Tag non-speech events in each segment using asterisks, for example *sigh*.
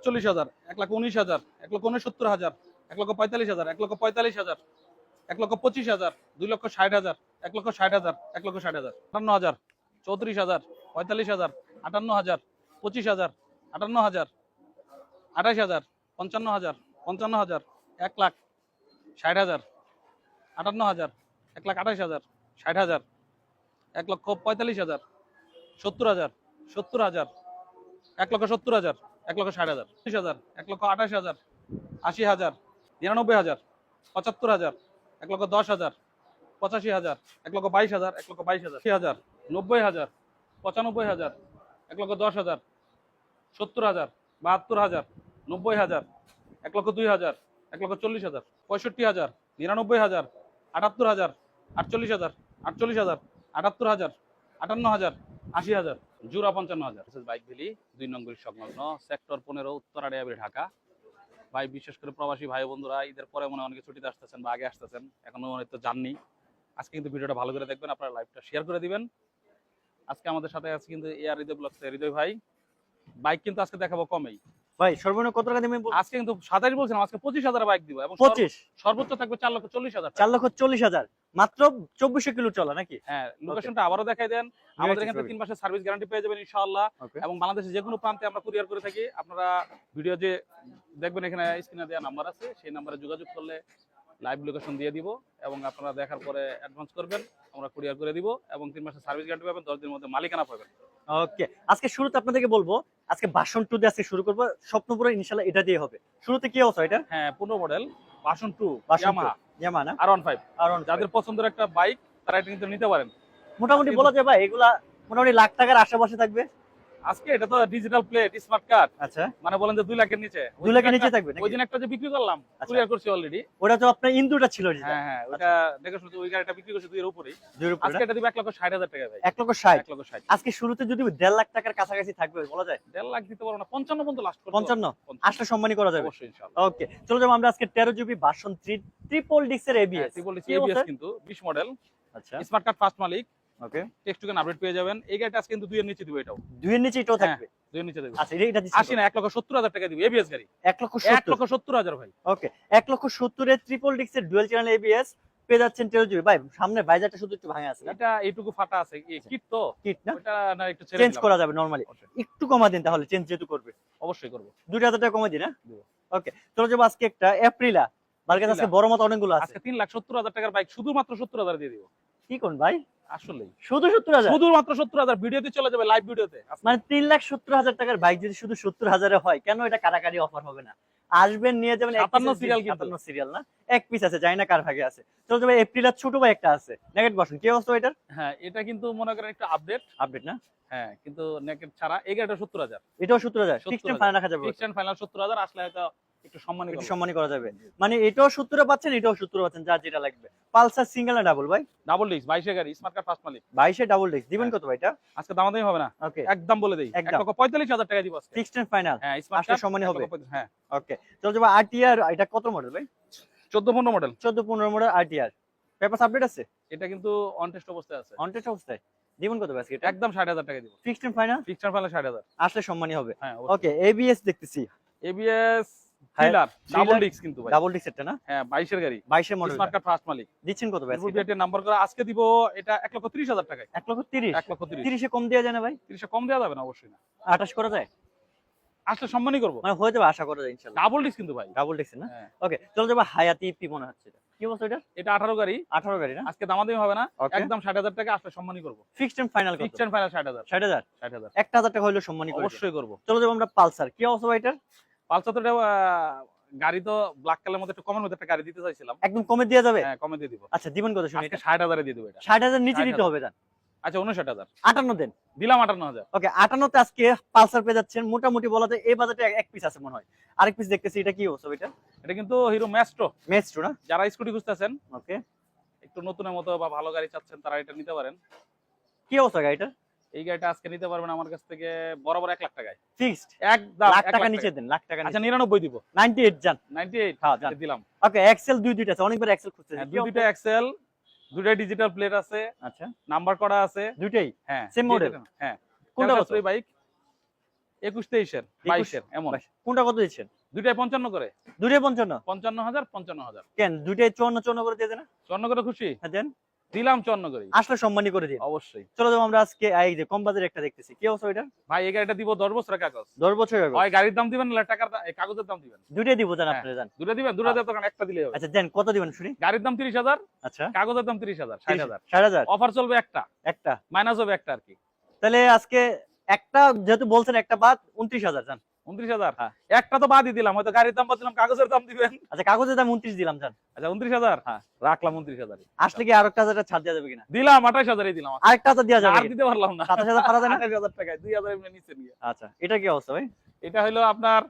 আটচল্লিশ হাজার এক লাখ উনিশ হাজার এক লক্ষ উনসত্তর হাজার এক লক্ষ পঁয়তাল্লিশ হাজার এক লক্ষ পঁয়তাল্লিশ হাজার এক লক্ষ পঁচিশ হাজার দুই লক্ষ ষাট হাজার এক লক্ষ ষাট হাজার এক লক্ষ ষাট হাজার আটান্ন হাজার চৌত্রিশ হাজার পঁয়তাল্লিশ হাজার আটান্ন হাজার পঁচিশ হাজার আটান্ন হাজার আঠাশ হাজার পঞ্চান্ন হাজার পঞ্চান্ন হাজার এক লাখ ষাট হাজার আটান্ন হাজার এক লাখ আঠাশ হাজার ষাট হাজার এক লক্ষ পঁয়তাল্লিশ হাজার সত্তর হাজার সত্তর হাজার এক লক্ষ সত্তর হাজার এক লক্ষ ষাট হাজার, ত্রিশ হাজার, এক লক্ষ আঠাশ হাজার, আশি হাজার, নিরানব্বই হাজার, পঁচাত্তর হাজার, এক লক্ষ দশ হাজার, পঁচাশি হাজার, এক লক্ষ বাইশ হাজার, এক লক্ষ বাইশ হাজার হাজার, নব্বই হাজার, পঁচানব্বই হাজার, এক লক্ষ দশ হাজার, সত্তর হাজার, বাহাত্তর হাজার, নব্বই হাজার, এক লক্ষ দুই হাজার, এক লক্ষ চল্লিশ হাজার, পঁয়ষট্টি হাজার, নিরানব্বই হাজার, আটাত্তর হাজার, আটচল্লিশ হাজার আটচল্লিশ হাজার, আটাত্তর হাজার, আটান্ন হাজার আশি হাজার জুরা পঞ্চান্ন হাজার। বাইক ভ্যালি দুই নম্বর সংলগ্ন, সেক্টর পনেরো, উত্তর আড়িয়াবি ঢাকা। ভাই, বিশেষ করে প্রবাসী ভাই বন্ধুরা, ঈদের পরে মনে অনেকে ছুটিতে আসতেছেন বা আগে আসতেছেন, এখনও অনেক তো জাননি আজকে কিন্তু ভিডিওটা ভালো করে দেখবেন, আপনারা লাইভটা শেয়ার করে দিবেন। আজকে আমাদের সাথে আছে কিন্তু এয়ার হৃদয় ব্লগস হৃদয় ভাই। বাইক কিন্তু আজকে দেখাবো কমেই। ভাই সর্বনিম্ন কত টাকা দিবেন আজকে কিন্তু সাতাশ বলছিলাম আজকে পঁচিশ হাজার বাইক দিব এবং পঁচিশ? সর্বোচ্চ থাকবে চার লক্ষ চল্লিশ হাজার চার লক্ষ চল্লিশ হাজার। মাত্র চব্বিশশো কিলো চলা নাকি? হ্যাঁ লোকেশনটা আবারও দেখাই দেন। আমাদের এখান। তিন মাসের সার্ভিস গ্যারান্টি পেয়ে যাবেন ইনশাআল্লাহ। এবং বাংলাদেশের যে কোনো প্রান্তে আমরা কুরিয়ার করে থাকি। আপনারা ভিডিও যে দেখবেন এখানে স্ক্রিনে দেওয়া নাম্বার আছে। সেই নাম্বারে যোগাযোগ করলে লাইভ লোকেশন দিয়ে দিব এবং আপনারা দেখার পরে অ্যাডভান্স করবেন। আমরা কুরিয়ার করে দিব এবং তিন মাসের সার্ভিস গ্যারান্টি পাবেন দশ দিনের মধ্যে মালিকানা পাবেন। ওকে আজকে শুরুতে আপনাদেরকে বলব আজকে বাসন টু দিয়ে আজকে শুরু করব। স্বপ্নপুরে ইনশাল্লাহ এটা দিয়ে হবে। শুরুতে কি অবস্থা এটা? হ্যাঁ পুরো মডেল বাসন টু ইয়ামাহা ইয়ামা না? আর ওয়ান ফাইভ আর যাদের পছন্দের একটা বাইক তারা এটা কিন্তু নিতে পারেন। মোটামুটি বলা যায় ভাই এগুলা মোটামুটি লাখ টাকার আশেপাশে থাকবে। আজকে এটা তো ডিজিটাল প্লেট স্মার্ট কার্ড আচ্ছা। মানে বলেন যে দুই লাখের নিচে। ওই দুই দিন লাখের নিচে থাকবে ওই দিন একটা যে বিক্রি করলাম আচ্ছা। কুরিয়ার করছি অলরেডি ওটা তো আপনার ইন্দুটা ছিল হ্যাঁ হ্যাঁ ওইটা দেখে শুনছি ওই গাড়িটা বিক্রি করছি দুইয়ের উপরেই। দুইয়ের উপরে আজকে এটা দিবে এক লক্ষ ষাট হাজার টাকা ভাই। এক লক্ষ ষাট? এক লক্ষ ষাট। আজকে শুরুতে যদি দেড় লাখ টাকার কাছাকাছি থাকবে বলা যায়? দেড় লাখ দিতে পারব না পঞ্চান্ন পর্যন্ত লাস্ট পঞ্চান্ন? আসলে সম্মানই করা যাবে। অবশ্যই ইনশাআল্লাহ। ওকে চলো যাব আমরা আজকে তেরো জিবি বাসন থ্রি ট্রিপল ডিক্সের এবিএস ট্রিপল কি এবিএস কিন্তু বিশ মডেল আচ্ছা। স্মার্ট কার্ড ফার্স্ট মালিক। ওকে। টেক্সট টুকেন আপডেট পেয়ে যাবেন। এই গাড়িটা আজকে কিন্তু দুইয়ের নিচে দিবে এটাও। দুইয়ের নিচে এটাও হ্যাঁ, থাকবে? দুইয়ের নিচে দেবে আচ্ছা এটা- দিচ্ছি না লক্ষ সত্তর হাজার টাকা দিবে। এবিএস গাড়ি। এক লক্ষ লক্ষ সত্তর হাজার ভাই। ওকে লক্ষ সত্তরের ট্রিপল ডিক্সের ডুয়েল চ্যানেল এবিএস পেয়ে যাচ্ছেন তেরো জিবি। ভাই সামনে শুধু একটু ভাঙা আছে এটা এইটুকু ফাটা আছে। কিট তো? কিট না? ওটা না একটু চেঞ্জ করা যাবে নরমালি একটু কমা দিন তাহলে চেঞ্জ যেহেতু করবে। অবশ্যই করব। দুইটা হাজার টাকা কমে দিন হ্যাঁ। ওকে চলো যাব আজকে একটা এপ্রিলা মার্কেট আজকে বড় মত অনেকগুলো আছে। আজকে তিন লাখ সত্তর হাজার টাকার বাইক শুধুমাত্র সত্তর হাজার দিয়ে দিব। কি কোন ভাই? আসলেই। শুধু সত্তর হাজার? শুধুমাত্র সত্তর হাজার। ভিডিওতে চলে যাবে লাইভ ভিডিওতে। মানে তিন লাখ সত্তর হাজার টাকার বাইক যদি শুধু সত্তর হাজারে হয় কেন এটা কারাকারি অফার হবে না? আসবেন নিয়ে যাবেন এক 57 piece serial কিন্তু। সাতান্ন সিরিয়াল না? এক পিস আছে জানি না কার ভাগে আছে। চলো যাবে এপ্রিলের ছোট ভাই একটা আছে। নেগেট বসুন কি অবস্থা এটার? হ্যাঁ এটা কিন্তু মনে করেন একটা আপডেট আপডেট না? হ্যাঁ কিন্তু নেকেট ছাড়া এই গাড়িটা সত্তর হাজার। এটাও সত্তর হাজার। 70,000 রাখা যাবে ফাইনাল সত্তর হাজার আসলে হয়তো একটু সম্মানী একটু সম্মানই করা যাবে। মানে এটাও সত্তরে পাচ্ছেন এটাও সত্তরে পাচ্ছেন যার যেটা লাগবে। পালসার সিঙ্গেল না ডাবল ভাই? ডাবল ডিস্ক বাইশে গাড়ি স্মার্ট কার্ড ফার্স্ট মালিক। বাইশে ডাবল ডিস্ক দিবেন হ্যাঁ। কত ভাইটা আজকে দামাদামি হবে না। ওকে। একদম বলে দেই। এক একদম। লক্ষ পঁয়তাল্লিশ হাজার টাকা দিব ফিক্সড এন্ড ফাইনাল হ্যাঁ স্মার্ট আসলে কার্ড সম্মানই হবে। হ্যাঁ। ওকে। চলো যাব আরটিআর এটা কত মডেল ভাই? চোদ্দ পনেরো মডেল চোদ্দ পনেরো মডেল আরটিআর পেপার আপডেট আছে? এটা কিন্তু অন টেস্ট অবস্থায় আছে। অনটেস্ট অবস্থায়। দিবেন কত ভাই এটা? একদম টাকা দিব। Fixed and final fixed and final ষাট হাজার। আসলে সম্মানই হবে। হ্যাঁ ওকে এবিএস দেখতেছি। ABS thriller double thriller, disc কিন্তু ভাই। ডাবল ডিস্ক এটা না? হ্যাঁ গাড়ি। বাইশের মডেল স্মার্ট কার্ড ফার্স্ট মালিক। দিচ্ছেন কত ভাই আজকে এটা? নাম্বার করা আজকে দিব এটা এক লক্ষ ত্রিশ হাজার টাকায়। এক লক্ষ তিরিশ? এক লক্ষ তিরিশ। তিরিশে কম যায় না ভাই? কম যাবে না অবশ্যই না। আঠাশ করা যায়? আসলে সম্মানই করব। মানে হয়ে যাবে আশা করা যায় ইনশাল্লাহ। ডাবল ডিস্ক কিন্তু ভাই। ডাবল ডিস্ক না? হ্যাঁ। ওকে চলো যাব হায়াতি পি মনে হচ্ছে এটা। কি এটা? এটা আঠারো গাড়ি। আঠারো গাড়ি না? আজকে দামাদামি হবে না। একদম ষাট হাজার টাকা আসলে সম্মানই করব। ফিক্সড এন্ড ফাইনাল কত? ফিক্সড এন্ড টাকা হইল সম্মানই অবশ্যই করব। চলো যাব আমরা পালসার। কি অবস্থা ভাই এটার? পালসার তো এটা, গাড়ি তো ব্ল্যাক কালার মধ্যে একটু কমের মধ্যে একটা গাড়ি দিতে চাইছিলাম। একদম কমে দেওয়া যাবে? হ্যাঁ কমে দিয়ে দিব। আচ্ছা দিবেন কত শুনি ষাট হাজারে দিয়ে দেবো এটা। ষাট হাজার নিচে 60,000 দিতে হবে জান আচ্ছা উনষাট হাজার। আটান্ন দেন। দিলাম আটান্ন হাজার। ওকে আটান্নতে আজকে পালসার পেয়ে যাচ্ছেন। মোটামুটি বলা যায় এই বাজেটে এক পিস আছে মনে হয়। আরেক পিস দেখতেছি এটা কি অবস্থা এটা? এটা কিন্তু হিরো ম্যাস্ট্রো মেস্ট্রো না? যারা স্কুটি খুঁজতেছেন ওকে। একটু নতুনের মতো বা ভালো গাড়ি চাচ্ছেন তারা এটা নিতে পারেন। কি অবস্থা গাড়িটা এই গাড়িটা আজকে নিতে পারবেন আমার কাছ থেকে বরাবর এক লাখ টাকায়। ফিক্সড একদম লাখ টাকা নিচে দেন লাখ টাকা আচ্ছা নিরানব্বই দিব। নাইনটি এইট যান। নাইনটি এইট হ্যাঁ যান। দিলাম। ওকে এক্সেল দুই দুইটা আছে অনেকবার এক্সেল খুঁজতেছি। হ্যাঁ, দুই দুইটা এক্সেল দুইটা ডিজিটাল প্লেট আছে আচ্ছা। নাম্বার করা আছে। দুইটাই? হ্যাঁ Same model? হ্যাঁ। কোনটা কত? বাইক একুশ তেইশের বাইশের এমন। বাইশ। কোনটা কত দিচ্ছেন? দুইটাই পঞ্চান্ন করে। দুটোই পঞ্চান্ন? পঞ্চান্ন হাজার পঞ্চান্ন হাজার। কেন? দুইটাই চুয়ান্ন চুয়ান্ন করে দিয়ে দেন না? চুয়ান্ন করে খুশি। হ্যাঁ দেন। দিলাম চুয়ান্ন করে আসলে সম্মানী করে দিন। অবশ্যই। চলো যাব আমরা আজকে এই যে কম বাজারে একটা দেখতেছি। কি অবস্থা এটা ভাই এই গাড়িটা দিব দশ বছরের কাগজ। দশ বছর আগে হয় গাড়ির দাম দিবেন না টাকার কাগজের দাম দিবেন। দুইটাই দিব জান হ্যাঁ। আপনারা জান। দুটো দিবেন দুটো দেব তখন একটা দিলে হবে। আচ্ছা দেন কত দিবেন শুনি? গাড়ির দাম তিরিশ হাজার আচ্ছা। কাগজের দাম তিরিশ হাজার ষাট হাজার। ষাট হাজার? অফার চলবে একটা। একটা। মাইনাস হবে একটা আর কি। তাহলে আজকে একটা যেহেতু বলছেন একটা বাদ উনত্রিশ হাজার জান। উনত্রিশ হাজার? হ্যাঁ। একটা তো বাদই দিলাম হয়তো গাড়ির দাম বাদ কাগজের দাম দিবেন। আচ্ছা কাগজের দাম উনত্রিশ দিলাম জান আচ্ছা উনত্রিশ হাজার? হ্যাঁ। রাখলাম উনত্রিশ হাজার আসলে কি আর একটা হাজার ছাড় দেওয়া যাবে কিনা? দিলাম আঠাশ হাজারই দিলাম। আরেকটা হাজার দেওয়া যাবে আর দিতে পারলাম না। সাতাশ হাজার পারা যায় আঠাশ হাজার টাকায় দুই হাজার এমনি নিচে নিয়ে। আচ্ছা এটা কি অবস্থা ভাই? এটা হলো আপনার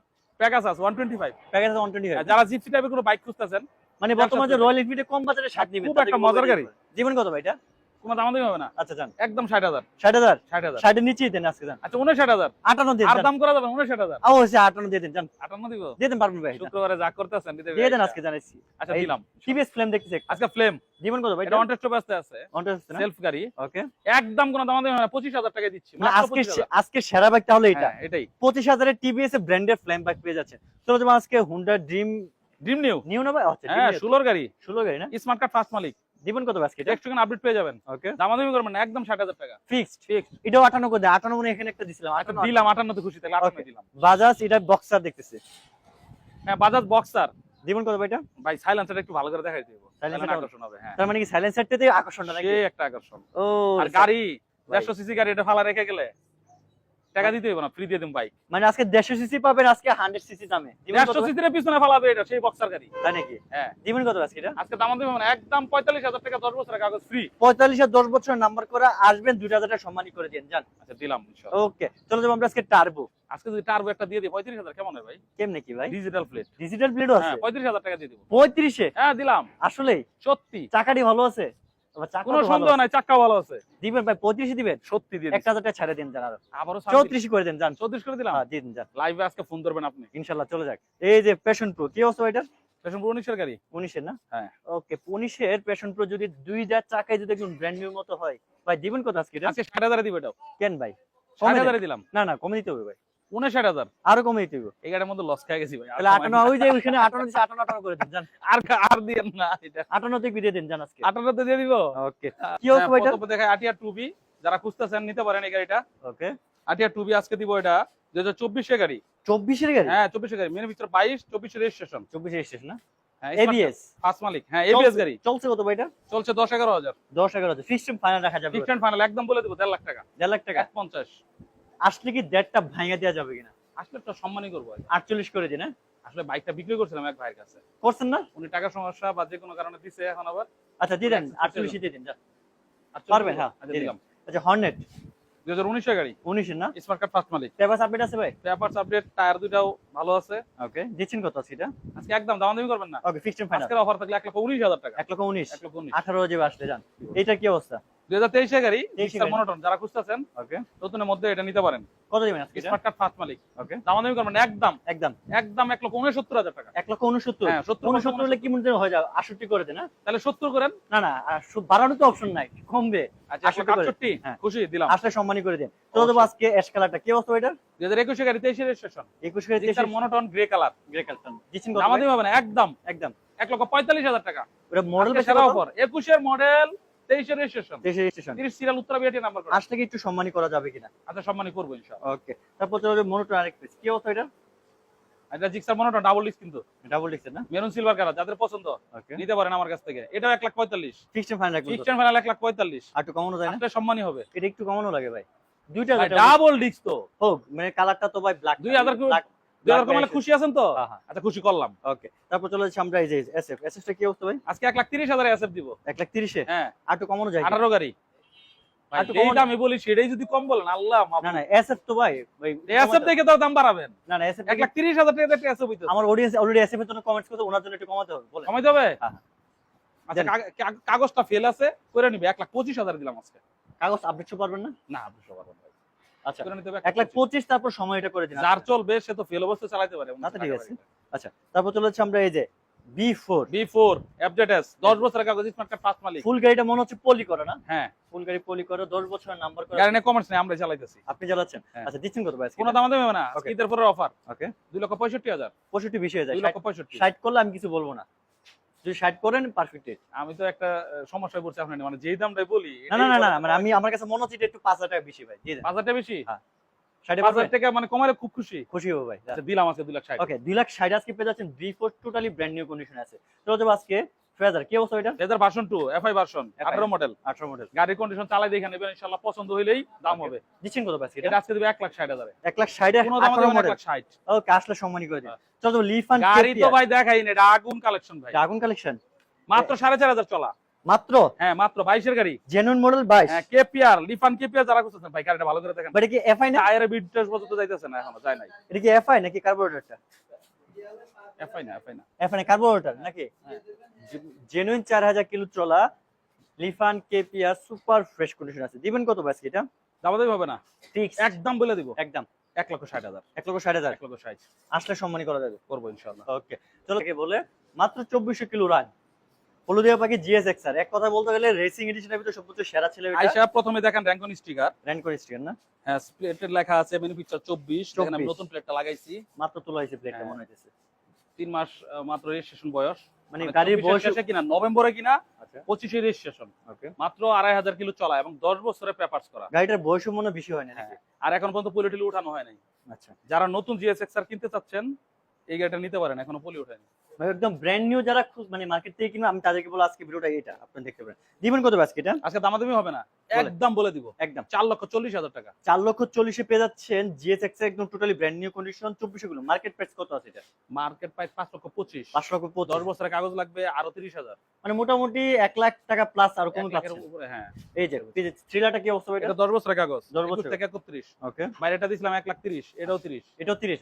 প্যাকাসাস one twenty five. Package one twenty যারা জিপসি টাইপের কোনো বাইক খুঁজতেছেন মানে বর্তমানে রয়্যাল এনফিল্ডে কম বাজারে ষাট নিবেন খুব একটা মজার গাড়ি। জীবন কত ভাই এটা? কোনো হবে না? আচ্ছা জান একদম ষাট হাজার। ষাট হাজার? ষাট হাজার। ষাটের নিচেই দেন আজকে জান আচ্ছা উনষাট হাজার। আটান্ন দিয়ে আর দাম করা যাবে উনষাট হাজার। ও হচ্ছে আটান্ন দিয়ে দেন জান আটান্ন দিব? দিয়ে দেন পারবেন ভাই শুক্রবারে যা করতেছেন দিয়ে দেন আজকে জানাইছি। আচ্ছা দিলাম। টিভিএস ফ্লেম দেখতেছি আজকে ফ্লেম জীবন কত ভাই এটা আছে। সেলফ গাড়ি। ওকে একদম কোনো দাম দিবে না পঁচিশ হাজার টাকা দিচ্ছি। মানে আজকে আজকে সেরা বাইক তাহলে এটা। হ্যাঁ, এটাই। পঁচিশ হাজারের টিভিএস ব্র্যান্ডের ফ্লেম বাইক পেয়ে যাচ্ছে। চলো আজকে Honda dream dream new new না ভাই? আচ্ছা হ্যাঁ ষোলোর গাড়ি। ষোলো গাড়ি না? স্মার্ট কার্ড ফার্স্ট মালিক। জীবন কত এটা আপডেট পেয়ে যাবেন। ওকে দামাদামি করবেন না একদম ষাট হাজার টাকা। ফিক্সড। এটাও আটান্ন দেয়। মনে এখানে একটা দিছিলাম আটান্ন। দিলাম আটান্নতে খুশি তাহলে আটান্ন Okay. দিলাম। বাজাজ এটা বক্সার দেখতেছি। হ্যাঁ বাজাজ বক্সার জীবন কত ভাই এটা ভাই সাইলেন্সারটা একটু ভালো করে দেখাই দিব। টা- আকর্ষণ হবে হ্যাঁ। তার মানে কি সাইলেন্সারটাতে আকর্ষণটা নাকি? একটা আকর্ষণ। ও আর গাড়ি ভাই। দেড়শো সিসি গাড়ি এটা ফালা রেখে গেলে? টাকা দিতে হবে না ফ্রি দিয়ে বাইক মানে আজকে দেড়শো সিসি পাবেন আজকে হান্ড্রেড সিসি দামে পিছনে ফালাবে এটা সেই বক্সার গাড়ি। তাই নাকি? হ্যাঁ। জীবন কত আজকে এটা? আজকে দাম দিবে মানে একদম পঁয়তাল্লিশ হাজার টাকা দশ বছরের কাগজ ফ্রি আর নাম্বার করে আসবেন দুইটা হাজার টাকা সম্মানী করে দিন জান। আচ্ছা দিলাম ইনশাআল্লাহ। ওকে চলো যাব আমরা আজকে টার্বো আজকে যদি টার্বো একটা দিয়ে দিই পঁয়ত্রিশ হাজার কেমন হয় ভাই? কেমনে কি ভাই? ডিজিটাল প্লেট ডিজিটাল প্লেটও হ্যাঁ আছে পঁয়ত্রিশ হাজার টাকা দিয়ে দিব। পঁয়ত্রিশে? হ্যাঁ দিলাম। আসলে সত্যি। চাকাটি ভালো আছে? কোনো সন্দেহ নাই চাক্কা ভালো আছে। দিবেন ভাই পঁয়ত্রিশে দিবেন। সত্যি দিয়ে এক হাজার টাকা ছাড়ে দিন জান আবারও চৌত্রিশ করে দেন জান চৌত্রিশ করে দিলাম? হ্যাঁ দিন যান। লাইভে আজকে ফোন ধরবেন আপনি। ইনশাল্লাহ চলে যাক। এই যে প্যাশন প্রো কি অবস্থা এটার? পেছন পুরো উনিশের গাড়ি। উনিশের না? হ্যাঁ। ওকে উনিশের প্যাশন প্রো যদি দুইটা চাকায় যদি একদম ব্র্যান্ড নিউ মতো হয় ভাই দিবেন কত আজকে এটা? আজকে ষাট হাজারে দিবে এটাও। কেন ভাই? ষাট হাজারে দিলাম। না না কমে দিতে হবে ভাই। উনষাট হাজার। আরও কমে দিতে এই গাড়ির মধ্যে লস খেয়ে গেছি ভাই। আর তাহলে কমাই ওই যে ওইখানে আটান্ন দিচ্ছে আটান্ন আটান্ন করে দিন আর আর দিয়ে না এটা। আটান্ন দিয়ে দিন জান আজকে। আটান্নতে দিয়ে দিব? ওকে। কি অবস্থা ভাই এটা আটিয়া টুবি যারা খুঁজতেছেন নিতে পারেন এই গাড়িটা। ওকে। আটিয়া টুবি আজকে দিব এটা দুই হাজার চব্বিশের গাড়ি। চব্বিশের গাড়ি? হ্যাঁ চব্বিশের গাড়ি। মেনে ভিতরে বাইশ চব্বিশের রেজিস্ট্রেশন চব্বিশের শেষ না? হ্যাঁ এবিএস ফার্স্ট মালিক। হ্যাঁ এবিএস গাড়ি। চলছে কত ভাই চলছে দশ এগারো হাজার। দশ এগারো ফিক্সড ফাইনাল রাখা যাবে। ফিক্সড ফাইনাল একদম বলে দেবো দেড় লাখ টাকা। দেড় লাখ টাকা? এক পঞ্চাশ। আসলে কি দেড়টা ভাঙা দেওয়া যাবে কিনা? আসলে তো সম্মানই করব আটচল্লিশ করে দিন হ্যাঁ? আসলে বাইকটা বিক্রি করছিলাম এক ভাইয়ের কাছে। করছেন না? উনি টাকা সমস্যা বা যে কোনো কারণে দিছে এখন আবার। আচ্ছা দিয়ে দেন আচ্ছা, আটচল্লিশ দিয়ে দিন। পারবেন, হ্যাঁ, আচ্ছা আচ্ছা হর্নেট দুই হাজার উনিশের গাড়ি। উনিশের না? স্মার্ট কার্ড ফার্স্ট মালিক। পেপার আপডেট আছে ভাই? পেপারস আপডেট টায়ার দুটাও ভালো আছে। ওকে দিচ্ছেন কত আছে এটা? আজকে একদম দাম দামি করবেন না। ওকে ফিক্সড ফাইনাল আজকের অফার থাকলে এক লক্ষ উনিশ হাজার টাকা। এক লক্ষ উনিশ। এক লক্ষ উনিশ। আঠারো যাবে আসলে যান এইটা কি অবস্থা? দুই হাজার তেইশের গাড়ি মনোটন যারা খুঁজতেছেন নতুনের মধ্যে এটা নিতে পারেন। কত দিবেন স্মার্ট কার্ড ফার্স্ট মালিক। ওকে। দাম দামি করবেন একদম। একদম। একদম এক লক্ষ উনসত্তর হাজার টাকা। এক লক্ষ উনসত্তর? হ্যাঁ সত্তর উনসত্তর হলে কি মনে হয়ে যাবে আটষট্টি করে দেন? তাহলে সত্তর করেন। না না আর তো অপশন নাই কমবে। আচ্ছা একশো 68 করে। আটষট্টি হ্যাঁ। খুশি দিলাম। আসলে সম্মানী করে দেন। তো দেবো আজকে অ্যাশ কালারটা কি অবস্থা এটা দুই হাজার একুশে গাড়ি তেইশে রেজিস্ট্রেশন একুশ মনোটন গ্রে কালার গ্রে কালারটা দিচ্ছেন দাম দামি হবে না একদম। একদম। এক লক্ষ পঁয়তাল্লিশ হাজার টাকা। মডেল একুশের মডেল মেরুন সিলভার যাদের পছন্দ নিতে পারেন আমার কাছ থেকে। এটা 1 lakh 45 fixed final fixed final 1 lakh 45 একটু কমানো এটা সম্মানী হবে। এটা একটু কমানো লাগে ভাই। দুইটা ডাবল ডিস্ক তো। হোক মানে কালারটা তো ভাই ব্ল্যাক 2000 দাম বাড়াবেন। না এক লাখ হাজার টাকা আমার জন্য একটু কমাতে হবে আচ্ছা কাগজটা ফেল আছে করে নিবে এক লাখ পঁচিশ হাজার দিলাম আজকে। কাগজ আপডেট পারবেন না? না আপডেট পারবেন আচ্ছা। করে নিতে হবে এক লাখ পঁচিশ তারপর সময় এটা করে দিন। যার চলবে সে তো ফেল অবস্থা চালাতে পারে আচ্ছা, ঠিক আছে। আচ্ছা তারপর চলে যাচ্ছে আমরা এই যে B four B four FZS দশ বছরের কাগজ স্মার্ট কার্ড মালিক। ফুল গাড়িটা মনে হচ্ছে পলি করা না? হ্যাঁ। ফুল গাড়ি পলি করা দশ বছরের নাম্বার করা। গাড়ি কমার্স নেই আমরা চালাইতেছি। আপনি চালাচ্ছেন? হ্যাঁ। আচ্ছা দিচ্ছেন কত ভাই কোনো দাম দেবে না। ঈদের পরে অফার ওকে দুই লক্ষ পঁয়ষট্টি হাজার। পঁয়ষট্টি বেশি দুই লক্ষ পঁয়ষট্টি। ষাট করলে আমি কিছু বলব না। যদি ষাট করেন পারফেক্ট আমি তো একটা সমস্যায় পড়ছি আপনার মানে যেই দামটাই বলি না না না মানে আমি আমার কাছে মনে হচ্ছে এটা একটু পাঁচ হাজার টাকা বেশি ভাই। দিয়ে দেন। পাঁচ হাজার টাকা বেশি? হ্যাঁ। টাকা মানে কমালে খুব খুশি। খুশি হব ভাই। আচ্ছা, দিলাম আজকে লাখ ওকে লাখ পেয়ে যাচ্ছেন টোটালি ব্র্যান্ড নিউ কন্ডিশন আছে। আজকে ফ্রেজার কি অবস্থা এটা? Laser version two FI version আঠারো মডেল আঠারো মডেল গাড়ির কন্ডিশন চালাই দেখে নেবেন ইনশাল্লাহ পছন্দ হইলেই দাম হবে। দিচ্ছেন কত পাচ্ছি এটা এটা? আজকে দেবে এক লাখ ষাট হাজারে। এক লাখ ষাট কোনো দাম লাখ ষাট। ওকে আসলে সম্মানী করে দিন। চলো লিফান গাড়ি তো ভাই দেখাই না এটা আগুন কালেকশন ভাই। ড্রাগন কালেকশন মাত্র সাড়ে চার হাজার চলা। মাত্র? হ্যাঁ মাত্র বাইশের গাড়ি। জেনুইন মডেল বাইশ। হ্যাঁ কেপিআর লিফান কেপিআর যারা করতেছেন ভাই গাড়িটা ভালো করে দেখেন। বাট কি এফআই না? টায়ারে বিট টেস্ট পর্যন্ত যাইতেছে না এখনও যায় নাই। এটা কি এফআই নাকি কার্বোরেটরটা এফআই না এফআই না। এফআই কার্বোরেটর নাকি? জেনুইন চার হাজার কিলো চলা Lifan KPR super fresh condition আছে। দিবেন কত বাস এটা? দাবাদাবি হবে না। ফিক্স একদম বলে দিব। একদম। এক লক্ষ ষাট হাজার। এক লক্ষ ষাট হাজার? এক লক্ষ ষাট। আসলে সম্মানী করা যাবে। করব ইনশাল্লাহ ওকে। চলো বলে মাত্র চব্বিশশো কিলো রান হলুদিয়া পাখি জিএস এক্সার এক কথা বলতে গেলে রেসিং এডিশনের ভিতরে সবচেয়ে সেরা ছিল এটা। আইসা প্রথমে দেখেন র্যাঙ্কন স্টিকার স্টিকার না? হ্যাঁ প্লেটের লেখা আছে ম্যানুফ্যাকচার চব্বিশ। দেখেন আমি নতুন প্লেটটা লাগাইছি। মাত্র তোলা হয়েছে প্লেটটা হ্যাঁ। মনে হইতেছে। তিন মাস মাত্র রেজিস্ট্রেশন বয়স। মানে মানে গাড়ির বয়স কিনা নভেম্বরে কিনা আচ্ছা। পঁচিশে রেজিস্ট্রেশন মাত্র আড়াই হাজার কিলো চলা এবং দশ বছরের পেপার্স করা। গাড়িটার বয়স মনে বেশি হয় না হ্যাঁ। আর এখন পর্যন্ত পলিটিল উঠানো হয় নাই। আচ্ছা। যারা নতুন জিএসএক্স আর কিনতে চাচ্ছেন এই গাড়িটা নিতে পারেন এখনও পলি মানে একদম ব্র্যান্ড নিউ যারা মানে মার্কেট থেকে কিনবে আমি তাদেরকে বলে আজকে ভিডিওটা এটা আপনি দেখতে পারেন। দিবেন কত আজকে এটা? আজকে দামাদামি হবে না। একদম বলে দিব। একদম। চার লক্ষ চল্লিশ হাজার টাকা। চার লক্ষ চল্লিশে পেয়ে যাচ্ছেন জিএস এক্স একদম টোটালি ব্র্যান্ড নিউ কন্ডিশন চব্বিশে গুলো মার্কেট প্রাইস কত আছে এটা? মার্কেট প্রাইস পাঁচ লক্ষ পঁচিশ। পাঁচ লক্ষ দশ বছরের কাগজ লাগবে আরও তিরিশ হাজার। মানে মোটামুটি এক লাখ টাকা প্লাস আর কোনো হ্যাঁ। এই যে থ্রিলারটা কি অবস্থা এটা? দশ বছরের কাগজ। দশ বছরের। থেকে একত্রিশ। ওকে বাইরেটা দিছিলাম এক লাখ তিরিশ এটাও তিরিশ। এটাও তিরিশ.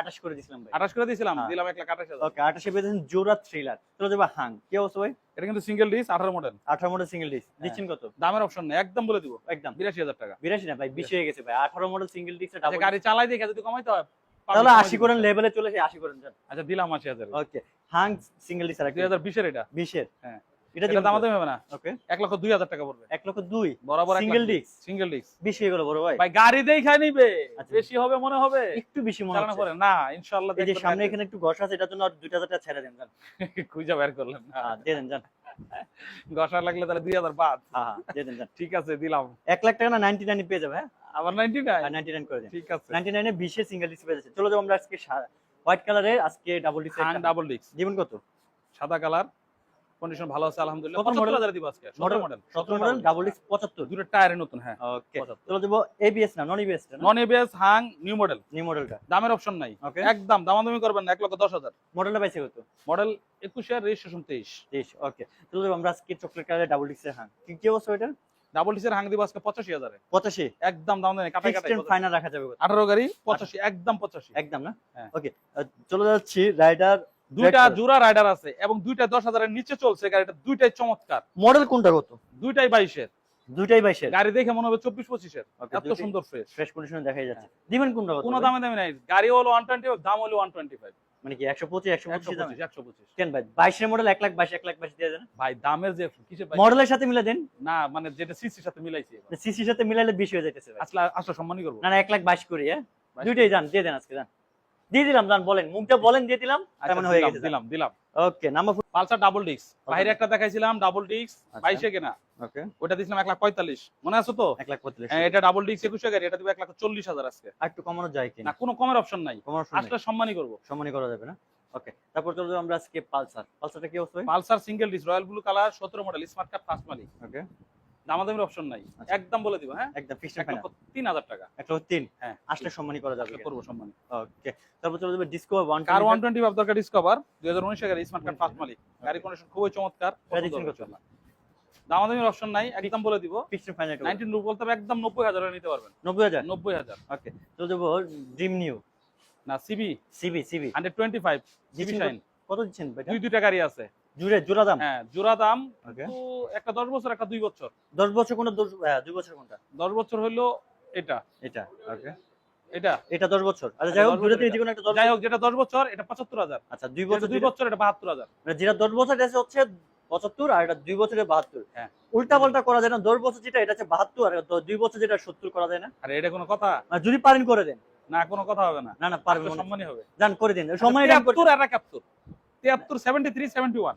আঠাশ করে দিছিলাম আঠাশ করে দিয়েছিলাম হ্যাঁ। দিলাম এক লাখ আঠাশ হাজার। আঠাশে পেয়েছেন জোড়া থ্রিলার চলো যাবে হাং। কি অবস্থা ভাই? এটা কিন্তু সিঙ্গেল ডিস আঠারো মডেল আঠারো মডেল সিঙ্গেল ডিস। দিচ্ছেন কত? দামের অপশন নেই একদম বলে দিব। একদম। বিরাশি হাজার টাকা। বিরাশি না ভাই বিশ হয়ে গেছে ভাই। আঠারো মডেল সিঙ্গেল ডিস আচ্ছা, গাড়ি চালাই দেখে যদি কমাইতে হয় তাহলে কমাই আশি দিব। করেন লেভেলে চলে আশি করেন আচ্ছা দিলাম আশি হাজার। ওকে হাং সিঙ্গেল ডিস আর দুই হাজার বিশের এটা। বিশের। হ্যাঁ। এটা এটা দিবেন হবে না। ওকে এক লক্ষ দুই হাজার টাকা পড়বে। এক লক্ষ দুই? বরাবর সিঙ্গেল ডিস্ক সিঙ্গেল ডিস্ক বিশ হয়ে গেল বড় ভাই। ভাই গাড়ি দেখাই নিবে। আচ্ছা। বেশি হবে মনে হবে। একটু বেশি মনে হচ্ছে। পরে। না ইনশাআল্লাহ এই যে সামনে এখানে একটু ঘষা আছে এটার জন্য আর দুইটা হাজার টাকা ছেড়ে দেন যান। *laughs* খুঁজে বের করলেন না। হ্যাঁ, দেন যান। ঘষা লাগলে তাহলে দুই হাজার বাদ। হ্যাঁ হ্যাঁ দেন যান। ঠিক আছে দিলাম। এক লাখ টাকা না নাইনটি নাইন পেয়ে যাবে হ্যাঁ? আবার নাইনটি নাইন আর নাইনটি নাইন করে দেন। ঠিক আছে। নাইনটি নাইনে বিশে সিঙ্গেল ডিস্ক পেয়ে যাচ্ছে। চলো যাব আমরা আজকে হোয়াইট কালারের আজকে ডাবল ডিস্ক ডাবল ডিস্ক দিবেন কত? সাদা কালার কন্ডিশন ভালো আছে আলহামদুলিল্লাহ। হাজার দিব আজকে? মডেল মডেল সতেরো মডেল ডাবল পঁচাত্তর। দুটো টায়ারে নতুন হ্যাঁ। ওকে 75 চলো এবিএস না নন এবিএস না? নন এবিএস হাং নিউ মডেল নিউ মডেলটা দামের অপশন নাই। একদম দামাদামি করবেন না এক লক্ষ দশ হাজার। মডেলটা পাইছে কত? মডেল একুশে রেজিস্ট্রেশন তেইশ। তেইশ ওকে চলো আমরা আজকে চকলেট কালারের ডাবল ডিস্কের হাং কি কি অবস্থা ওইটা ডাবল ডিসের হাং দিব আজকে পঁচাশি হাজারে। পঁচাশি? একদম দাম দেন কাটাই কাটাই ফাইনাল রাখা যাবে আঠারো গাড়ি পঁচাশি একদম পঁচাশি। একদম না? হ্যাঁ। ওকে চলে যাচ্ছি রাইডার দুইটা। জোড়া রাইডার আছে এবং দুইটা দশ হাজারের নিচে চলছে গাড়িটা দুইটাই চমৎকার। মডেল কোনটা কত দুইটাই বাইশের। দুইটাই বাইশের? গাড়ি দেখে মনে হবে চব্বিশ পঁচিশের। এত সুন্দর ফ্রেশ ফ্রেশ কন্ডিশনে দেখাই যাচ্ছে। দিবেন কোনটা কোনো ভাই? দামে নাই। গাড়ি হলো ওয়ান টোয়েন্টি দাম হলো ওয়ান টোয়েন্টি ফাইভ মানে কি একশো পঁচিশ একশো পঁচিশ পঁচিশ একশো পঁচিশ। কেন ভাই? বাইশের মডেল এক লাখ বাইশ এক লাখ বাইশ দিয়ে দেন ভাই দামের যে কিসে মডেলের সাথে মিলে দেন। না মানে যেটা সিসির সাথে মিলাইছি সিসির সাথে মিলাইলে বেশি হয়ে যাইতেছে আসলে আসলে সম্মানই করব। না না এক লাখ বাইশ করি হ্যাঁ? দুইটাই যান দিয়ে দেন আজকে যান। দিয়ে দিলাম যান বলেন। মুখটা বলেন দিয়ে দিলাম তার আচ্ছা, হয়ে গেছে দিলাম দিলাম। Okay number Pulsar double disc বাইরে একটা দেখাইছিলাম ডাবল ডিস্ক আচ্ছা। বাইশে কেনা। ওকে। ওটা লাখ পঁয়তাল্লিশ। মনে আছে তো? এক লাখ পঁয়তাল্লিশ। হ্যাঁ, এটা ডাবল ডিস্ক একুশে গাড়ি এটা দিবে এক লাখ চল্লিশ হাজার আজকে। আর একটু কমানো যায় কি না কোনো কমের অপশন নাই। আসলে সম্মানই করব। সমানই করা যাবে না? ওকে তারপর চলে আমরা আজকে পালসার। পালসারটা কি অবস্থা? Pulsar single disc royal blue colour সতেরো মডেল স্মার্ট কার্ড ফার্স্ট মালিক। ওকে। দামাদামির অপশন নাই। আচ্ছা। একদম বলে দিব হ্যাঁ? একদম ফিক্সড ফাইনাল লক্ষ তিন হাজার টাকা। এক লক্ষ তিন। হ্যাঁ আসলে সম্মানই করা যাবে করব সম্মান ওকে তারপর চলে যাবে ডিসকো ওয়ান কার ওয়ান টোয়েন্টি ফাইভ দরকার ডিসকভার দুই হাজার উনিশে গাড়ি স্মার্ট কার্ড ফার্স্ট মালিক। গাড়ি কন্ডিশন খুবই চমৎকার? দামাদামির অপশন নাই একদম বলে দিব। ফিক্সড ফাইনাল নাইনটিন বলতে হবে একদম নব্বই হাজারে নিতে পারবেন। নব্বই হাজার? নব্বই হাজার। ওকে চলে যাব ড্রিম নিউ না CB CB CB hundred twenty five GB দিচ্ছেন শাইন কত দিচ্ছেন ভাই দুই দুইটা গাড়ি আছে। জুড়ে জোড়া দাম? হ্যাঁ জোড়া দাম তো একটা দশ বছর একটা দুই বছর। দশ বছর কোনটা? দশ হ্যাঁ, বছর কোনটা? দশ বছর হইল এটা। এটা ওকে। এটা। এটা দশ বছর। আচ্ছা যাই হোক 10 দুটো বছর থেকে এটা। যে কোনো একটা দশ যাই হোক যেটা দশ বছর এটা পঁচাত্তর হাজার। আচ্ছা বছর বছর এটা মানে যেটা বছর এটা হচ্ছে আর এটা হ্যাঁ। উল্টা পাল্টা করা যায় না। দশ বছর যেটা এটা হচ্ছে বাহাত্তর আর দ- দুই বছর যেটা সত্তর করা যায় না। আর এটা কোনো কথা? মানে যদি পারেন করে দেন। না কোনো কথা হবে না। না না পারবেন সম্মানই হবে। জান করে দিন। সময় তিয়াত্তর আর একাত্তর। তিয়াত্তর seventy three seventy one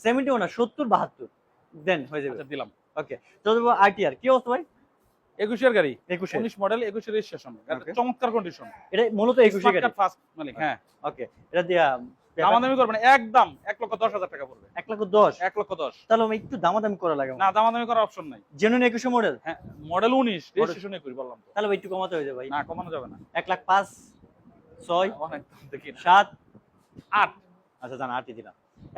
seventy one সত্তর বাহাত্তর। দেন হয়ে যাবে। আচ্ছা দিলাম। ওকে তো আইটিআর কি অবস্থা ভাই? একুশের গাড়ি। একুশে উনিশ মডেল একুশের রেজিস্ট্রেশন চমৎকার কন্ডিশন এটা মূলত একুশে গাড়ি। ফার্স্ট মালিক হ্যাঁ। ওকে এটা দিয়া দামাদামি করবেন একদম এক লক্ষ দশ হাজার টাকা পড়বে। এক লক্ষ দশ? এক লক্ষ দশ। তাহলে আমি একটু দামাদামি করা লাগে না দামাদামি করার অপশন নাই। জেনুইন একুশে মডেল হ্যাঁ মডেল উনিশ রেজিস্ট্রেশন একুশ বললাম তো। তাহলে ভাই একটু কমাতে হয়ে যাবে ভাই। না কমানো যাবে না। এক লাখ পাঁচ ছয় অনেক দেখি। সাত আট। আচ্ছা জান আটই দিলাম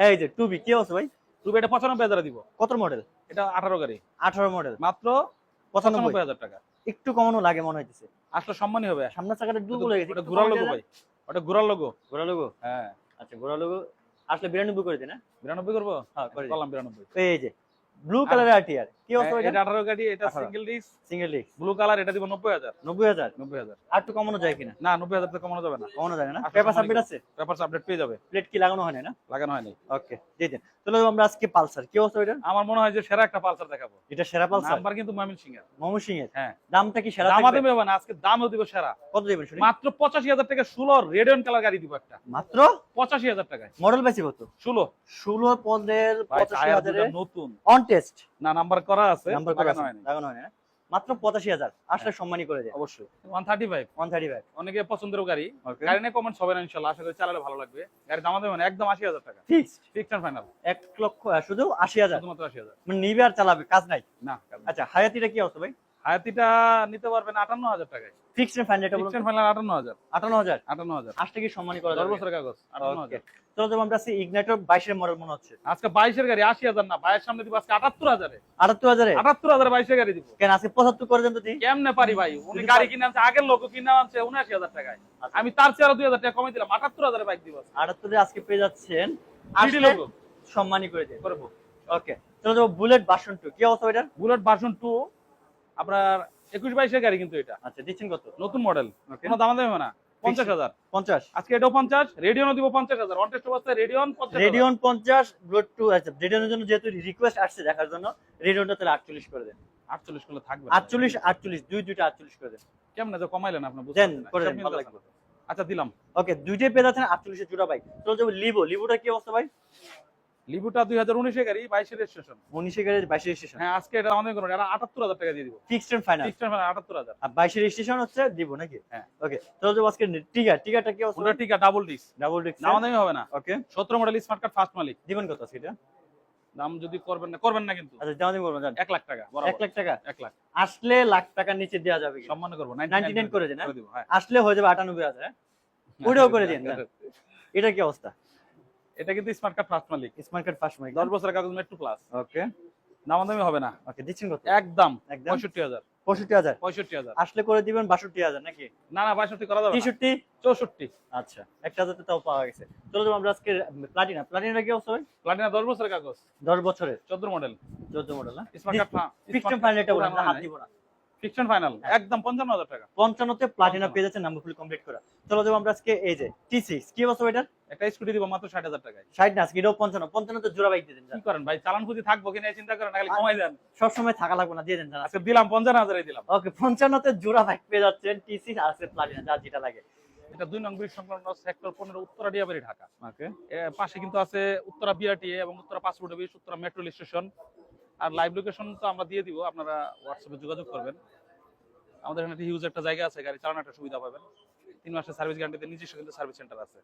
এই যে টুবি কি আছে ভাই? টুবি এটা পঁচানব্বই হাজার দিব। কত মডেল এটা আঠারো গাড়ি। আঠারো মডেল মাত্র পঁচানব্বই। হাজার টাকা। একটু কমানো লাগে মনে হইতেছে। আসলে সম্মানই হবে। সামনের চাকাটা ডুবো হয়ে গেছে ঘোরার লোগো ভাই। ওটা ঘোরার লোগো ঘোরা লোগো হ্যাঁ। আচ্ছা ঘোরা লোগো আসলে বিরানব্বই করে দিন বিরানব্বই করব? হ্যাঁ করলাম বিরানব্বই। এই যে ব্লু কালারের আরটিআর কি অবস্থা হ্যাঁ, এটা এটা আঠারো গাড়ি এটা single disc single disc blue colour এটা দিব নব্বই হাজার। নব্বই হাজার? নব্বই হাজার। আর একটু কমানো যায় কিনা? না নব্বই হাজার থেকে কমানো যাবে না। কমানো যায় না? পেপার সাবমিট আছে? পেপার আপডেট পেয়ে যাবে। প্লেট কি লাগানো হয় না? লাগানো হয়নি। ওকে দিয়ে দিন। তাহলে আমরা আজকে পালসার। কি অবস্থা এটা আমার মনে হয় যে সেরা একটা পালসার দেখাবো। এটা সেরা পালসার? নাম্বার কিন্তু ময়মন সিং এর মমু সিং এর হ্যাঁ। দামটা কি সেরা দাম থাকবে? দেবে হবে না আজকে দামও দিব সেরা। কত দেবেন শুনি? মাত্র পঁচাশি হাজার টাকা ষোলো রেডিয়ন কালার গাড়ি দিব একটা। মাত্র? পঁচাশি হাজার টাকায়। মডেল বেশি কত? ষোলো। ষোলো পদের ভাই পঁচাশি টায়ার হাজারে? দুটো নতুন। অন টেস্ট না নাম্বার করা আছে নাম্বার করা আছে, লাগানো হয় না? মাত্র পঁচাশি হাজার আসলে সম্মানই করে দেয়। অবশ্যই। One thirty five one thirty five অনেকে পছন্দের গাড়ি। গাড়ি নিয়ে কমেন্ট হবে না ইনশাল্লাহ। আশা করি চালালে ভালো লাগবে। গাড়ি দাম একদম আশি হাজার টাকা। ফিক্স ফিক্স অ্যান্ড ফাইনাল এক লক্ষ শুধু আশি হাজার? শুধুমাত্র আশি হাজার। মানে নিবে আর চালাবে কাজ নাই? না আচ্ছা হায়াতিটা কি অবস্থা ভাই? হায়াতিটা নিতে পারবেন আটান্ন হাজার টাকায়। ফিক্সড ফাইনাল ফিক্সড ফাইনাল আটান্ন হাজার। আটান্ন হাজার? আটান্ন হাজার। আসলে কি সম্মানই করা দশ বছরের কাগজ আটান্ন ওকে হাজার। তো আমরা আছি ইগনাইটর বাইশের মডেল মনে হচ্ছে। আজকে বাইশের গাড়ি আশি হাজার না বাইয়ের সামনে দিব আজকে আটাত্তর হাজারে। আটাত্তর হাজারে? আটাত্তর হাজারে বাইশের গাড়ি দিব। কেন আজকে পঁচাত্তর করে দেন তো কেমনে পারি ভাই? উনি গাড়ি কিনে আনছে আগের লোক কিনে আনছে উনআশি হাজার টাকায়। আচ্ছা। আমি তার চেয়ে আরও দুই হাজার টাকা কমে দিলাম আটাত্তর হাজারে বাইক দিব আটাত্তরে আজকে পেয়ে যাচ্ছেন। লোগো করে করব। ওকে চলো বুলেট বাসন টু কি অবস্থা এটা বুলেট ভার্সন টু আপনার একুশ বাইশের গাড়ি কিন্তু এটা। আচ্ছা দিচ্ছেন কত? নতুন মডেল। কোনো দাম দেবে না। পঞ্চাশ হাজার। পঞ্চাশ? আজকে এটাও পঞ্চাশ রেডিয়নও দিব পঞ্চাশ হাজার। অন অবস্থায় রেডিয়ন রেডিয়ন পঞ্চাশ বুলেট টু আচ্ছা রেডিয়নের জন্য যেহেতু রিকোয়েস্ট আসছে দেখার জন্য রেডিয়নটা তাহলে আটচল্লিশ করে দেন। আটচল্লিশ করলে থাকবে। আটচল্লিশ আটচল্লিশ দুই দুইটা আটচল্লিশ করে দেন। কেমনে? তো কমাইলেন। আচ্ছা দিলাম। ওকে দুইটাই পেয়ে যাচ্ছেন আটচল্লিশের জোড়া বাইক চলো যাব লিভো লিভোটা কি অবস্থা ভাই? লিবুটা দুই হাজার উনিশে গাড়ি বাইশের রেজিস্ট্রেশন উনিশে গাড়ি বাইশের স্টেশন হ্যাঁ আজকে এটা আমাদের কোনো এটা আটাত্তর হাজার টাকা দিয়ে দিব। ফিক্সড এন্ড ফাইনাল ফিক্সড আটাত্তর হাজার। আর বাইশের স্টেশন হচ্ছে দিব নাকি? হ্যাঁ। ওকে যাব আজকে টিকার টিকারটা কি ওটা আছে ডাবল ডিস্ক ডাবল ডিস্ক দাম দামি হবে না। ওকে সতেরো মডেল স্মার্ট কার্ড ফার্স্ট মালিক। দিবেন কত আজকে এটা? দাম যদি করবেন না করবেন না কিন্তু। আচ্ছা দাম দিবেন জান। এক লাখ টাকা এক লাখ টাকা? এক লাখ। আসলে লাখ টাকার নিচে দেওয়া যাবে সম্মান করব 99 করে দেন, হ্যাঁ? হ্যাঁ। আসলে হয়ে যাবে আটানব্বই হাজার হ্যাঁ? ওটাও করে দিন, এটা কি অবস্থা? এটা কিন্তু smart card first smart card first first মাইক দশ বছরের কাগজ মেট্রো প্লাস ওকে দাম দামি হবে না ওকে দিচ্ছেন কত একদম একদম পঁয়ষট্টি হাজার পঁয়ষট্টি হাজার পঁয়ষট্টি হাজার আসলে করে দিবেন বাষট্টি হাজার নাকি না না বাষট্টি করা যাবে না। তেষট্টি চৌষট্টি আচ্ছা একটা হাজার তো তাও পাওয়া গেছে চলো যাব আমরা আজকে প্লাটিনা প্লাটিনা কি অবস্থা ভাই প্লাটিনা দশ বছরের কাগজ দশ বছরের চোদ্দ মডেল চোদ্দ মডেল না স্মার্ট কার্ড ফিক্সড ফাইনাল এটা বলেন হাত দিব না ফিকশন ফাইনাল একদম পঞ্চান্ন হাজার টাকা। পঞ্চান্নতে প্লাটিনা পেয়ে যাচ্ছে নাম্বার ফুল কমপ্লিট করা। চলো যাব আমরা আজকে এই যে কি এটা একটা স্কুটি দিব মাত্র ষাট হাজার টাকায়। ষাট না আজকে এটাও পঞ্চান্ন। পঞ্চান্নতে জোড়া বাইক দিয়ে দেন কি করেন ভাই চালান পুঁজি থাকব কিনা চিন্তা করেন খালি কমাই দেন। সবসময় থাকা লাগবে না দিয়ে দেন জানা আজকে দিলাম পঞ্চান্ন হাজারে দিলাম। ওকে পঞ্চান্নতে জোড়া বাইক পেয়ে যাচ্ছেন আর আছে প্লাটিনা যা যেটা লাগে। এটা দুই নং ব্রিজ সংলগ্ন সেক্টর পনেরো উত্তরা ডিয়াবাড়ি ঢাকা। পাশে কিন্তু আছে উত্তরা বিআরটিএ এবং Uttara passport office Uttara metro station আর লাইভ লোকেশন তো আমরা দিয়ে দিব, আপনারা হোয়াটসঅ্যাপে যোগাযোগ করবেন। আমাদের এখানে হিউজ একটা জায়গা আছে, গাড়ি চালানো একটা সুবিধা পাবেন। তিন মাসের সার্ভিস গ্যারান্টিতে নিজস্ব কিন্তু সার্ভিস সেন্টার আছে।